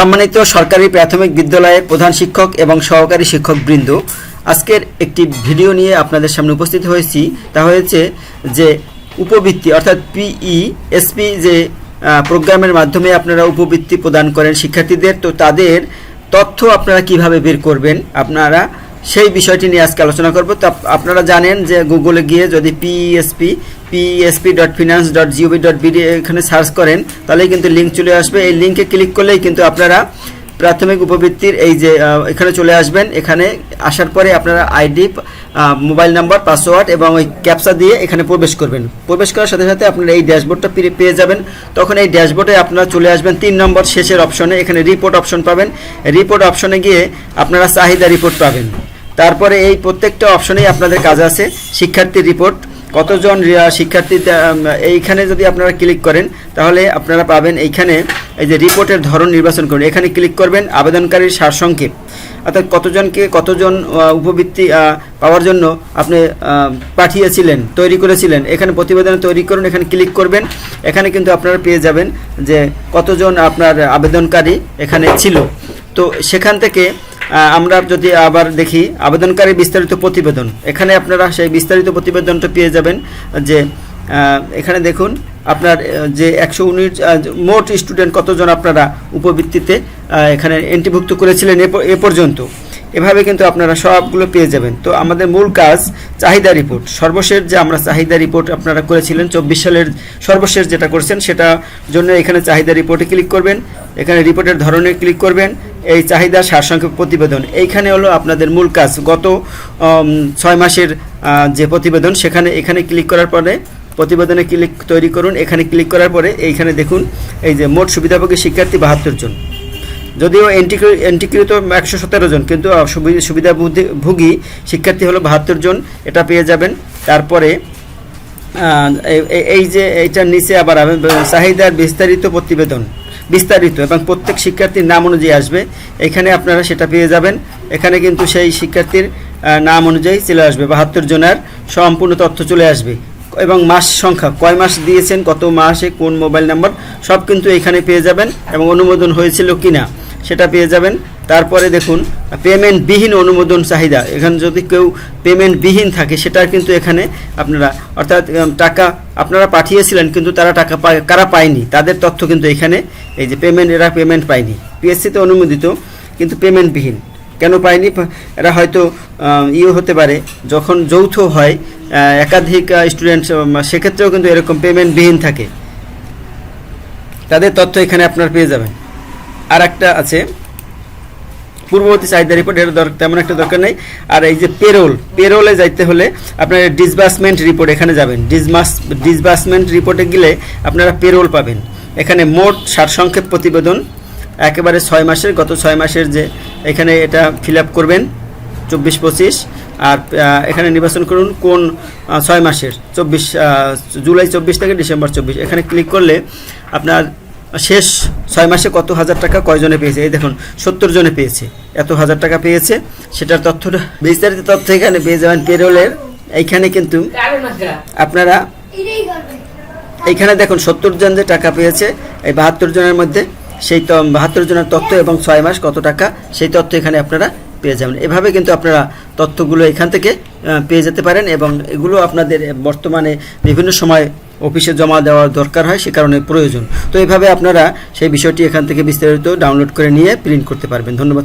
সম্মানিত সরকারি প্রাথমিক বিদ্যালয়ের প্রধান শিক্ষক এবং সহকারী শিক্ষক বৃন্দ, আজকের একটি ভিডিও নিয়ে আপনাদের সামনে উপস্থিত হয়েছি। তা হয়েছে যে উপবৃত্তি, অর্থাৎ পিই এসপি যে প্রোগ্রামের মাধ্যমে আপনারা উপবৃত্তি প্রদান করেন শিক্ষার্থীদের, তো তাদের তথ্য আপনারা কীভাবে বের করবেন, আপনারা সেই বিষয়টি নিয়ে আজকে আলোচনা করব। তো আপনারা জানেন যে গুগলে গিয়ে যদি PSP PSP dot finance dot GOV dot BD এখানে সার্চ করেন, তাহলেই কিন্তু লিঙ্ক চলে আসবে। এই লিঙ্কে ক্লিক করলেই কিন্তু আপনারা প্রাথমিক উপবৃত্তির এই যে এখানে চলে আসবেন। এখানে আসার পরে আপনারা আইডি মোবাইল নাম্বার পাসওয়ার্ড এবং ওই ক্যাপচা দিয়ে এখানে প্রবেশ করবেন। প্রবেশ করার সাথে সাথে আপনারা এই ড্যাশবোর্ডটা পেয়ে যাবেন। তখন এই ড্যাশবোর্ডে আপনারা চলে আসবেন। তিন নম্বর শেষের অপশনে এখানে রিপোর্ট অপশন পাবেন। রিপোর্ট অপশনে গিয়ে আপনারা চাহিদা রিপোর্ট পাবেন। তারপরে এই প্রত্যেকটা অপশনেই আপনাদের কাজ আছে। শিক্ষার্থীর রিপোর্ট কতজন শিক্ষার্থী এইখানে যদি আপনারা ক্লিক করেন, তাহলে আপনারা পাবেন এইখানে এই যে রিপোর্টের ধরন নির্বাচন করুন। এখানে ক্লিক করবেন, আবেদনকারীর সারসংক্ষেপ। অর্থাৎ কতজনকে কতজন উপবৃত্তি পাওয়ার জন্য আপনি পাঠিয়েছিলেন, তৈরি করেছিলেন। এখানে প্রতিবেদন তৈরি করুন, এখানে ক্লিক করবেন। এখানে কিন্তু আপনারা পেয়ে যাবেন যে কতজন আপনার আবেদনকারী এখানে ছিল। তো সেখান থেকে আমরা যদি আবার দেখি, আবেদনকারী বিস্তারিত প্রতিবেদন। এখানে আপনারা সেই বিস্তারিত প্রতিবেদনটা পেয়ে যাবেন যে এখানে দেখুন, আপনার যে একশো উনিশ মোট স্টুডেন্ট কতজন আপনারা উপবৃত্তিতে এখানে এন্ট্রিভুক্ত করেছিলেন এ পর্যন্ত। এভাবে কিন্তু আপনারা সবগুলো পেয়ে যাবেন। তো আমাদের মূল কাজ, চাহিদা রিপোর্ট। সর্বশেষ যে আমরা চাহিদা রিপোর্ট আপনারা করেছিলেন, চব্বিশ সালের সর্বশেষ যেটা করেছেন সেটা জন্য এখানে চাহিদা রিপোর্টে ক্লিক করবেন। এখানে রিপোর্টের ধরনে ক্লিক করবেন। এই চাহিদা সারসংক্ষেপ প্রতিবেদন। এইখানে হলো আপনাদের মূল কাজ। গত ছয় মাসের যে প্রতিবেদন সেখানে এখানে ক্লিক করার পরে প্রতিবেদনে ক্লিক তৈরি করুন। এখানে ক্লিক করার পরে এইখানে দেখুন এই যে মোট সুবিধাভোগী শিক্ষার্থী বাহাত্তর জন। যদিও এন্টিকৃত একশো সতেরো জন কিন্তু আহ, সুবি- সুবিধাভোগী শিক্ষার্থী হলো বাহাত্তর জন। এটা পেয়ে যাবেন। তারপরে এই যে এইটার নিচে আবার চাহিদার বিস্তারিত প্রতিবেদন। বিস্তারিত এবং প্রত্যেক শিক্ষার্থীর নাম অনুযায়ী আসবে। এখানে আপনারা সেটা পেয়ে যাবেন। এখানে কিন্তু সেই শিক্ষার্থীর নাম অনুযায়ী চলে আসবে। বাহাত্তর জনের সম্পূর্ণ তথ্য চলে আসবে। এবং মাস সংখ্যা, কয় মাস দিয়েছেন, কত মাসে, কোন মোবাইল নাম্বার, সব কিন্তু এখানে পেয়ে যাবেন এবং অনুমোদন হয়েছিল কিনা, সেটা পেয়ে যাবেন। তারপরে দেখুন পেমেন্ট বিহীন অনুমোদন চাহিদা। এখানে যদি কেউ পেমেন্ট বিহীন থাকে, সেটার কিন্তু এখানে আপনারা, অর্থাৎ টাকা আপনারা পাঠিয়েছিলেন, কিন্তু তারা টাকা কারা পায়নি? তাদের তথ্য কিন্তু এখানে, এই যে পেমেন্ট, এরা পেমেন্ট পায়নি। পিএসসিতে অনুমোদিত, কিন্তু পেমেন্ট বিহীন কেন পায়নি? এরা হয়তো ইয়ে হতে পারে, যখন যৌথ হয় একাধিক স্টুডেন্ট সেক্ষেত্রেও কিন্তু এরকম পেমেন্ট বিহীন থাকে। তাদের তথ্য এখানে আপনারা পেয়ে যাবেন। আর একটা আছে পূর্ববর্তী চাহিদা রিপোর্ট এর তেমন একটা দরকার নেই। আর এই যে পেরোল পেরোলে যাইতে হলে আপনার ডিসবার্সমেন্ট রিপোর্ট এখানে যাবেন। ডিসমাস ডিসবার্সমেন্ট রিপোর্টে গেলে আপনারা পেরোল পাবেন। এখানে মোট সারসংক্ষেপ প্রতিবেদন, একেবারে ছয় মাসের, গত ছয় মাসের যে এখানে এটা ফিল করবেন, চব্বিশ পঁচিশ। আর এখানে নির্বাচন করুন কোন ছয় মাসের, চব্বিশ জুলাই চব্বিশ থেকে ডিসেম্বর চব্বিশ। এখানে ক্লিক করলে আপনার শেষ ছয় মাসে কত হাজার টাকা কয়জনে পেয়েছে? এই দেখুন সত্তর জনে পেয়েছে। এত হাজার টাকা পেয়েছে, সেটার তথ্যটা বিস্তারিত তথ্য এখানে পেয়ে যাবেন পেরোলের। এইখানে কিন্তু আপনারা এইখানে দেখুন সত্তর জন যে টাকা পেয়েছে, এই বাহাত্তর জনের মধ্যে সেই বাহাত্তর জনের তথ্য এবং ছয় মাস কত টাকা, সেই তথ্য এখানে আপনারা পেয়ে যাবেন। এভাবে কিন্তু আপনারা তথ্যগুলো এখান থেকে পেয়ে যেতে পারেন এবং এগুলো আপনাদের বর্তমানে বিভিন্ন সময় অফিসে জমা দেওয়ার দরকার হয়, সে কারণে প্রয়োজন। তো এভাবে আপনারা সেই বিষয়টি এখান থেকে বিস্তারিত ডাউনলোড করে নিয়ে প্রিন্ট করতে পারবেন। ধন্যবাদ।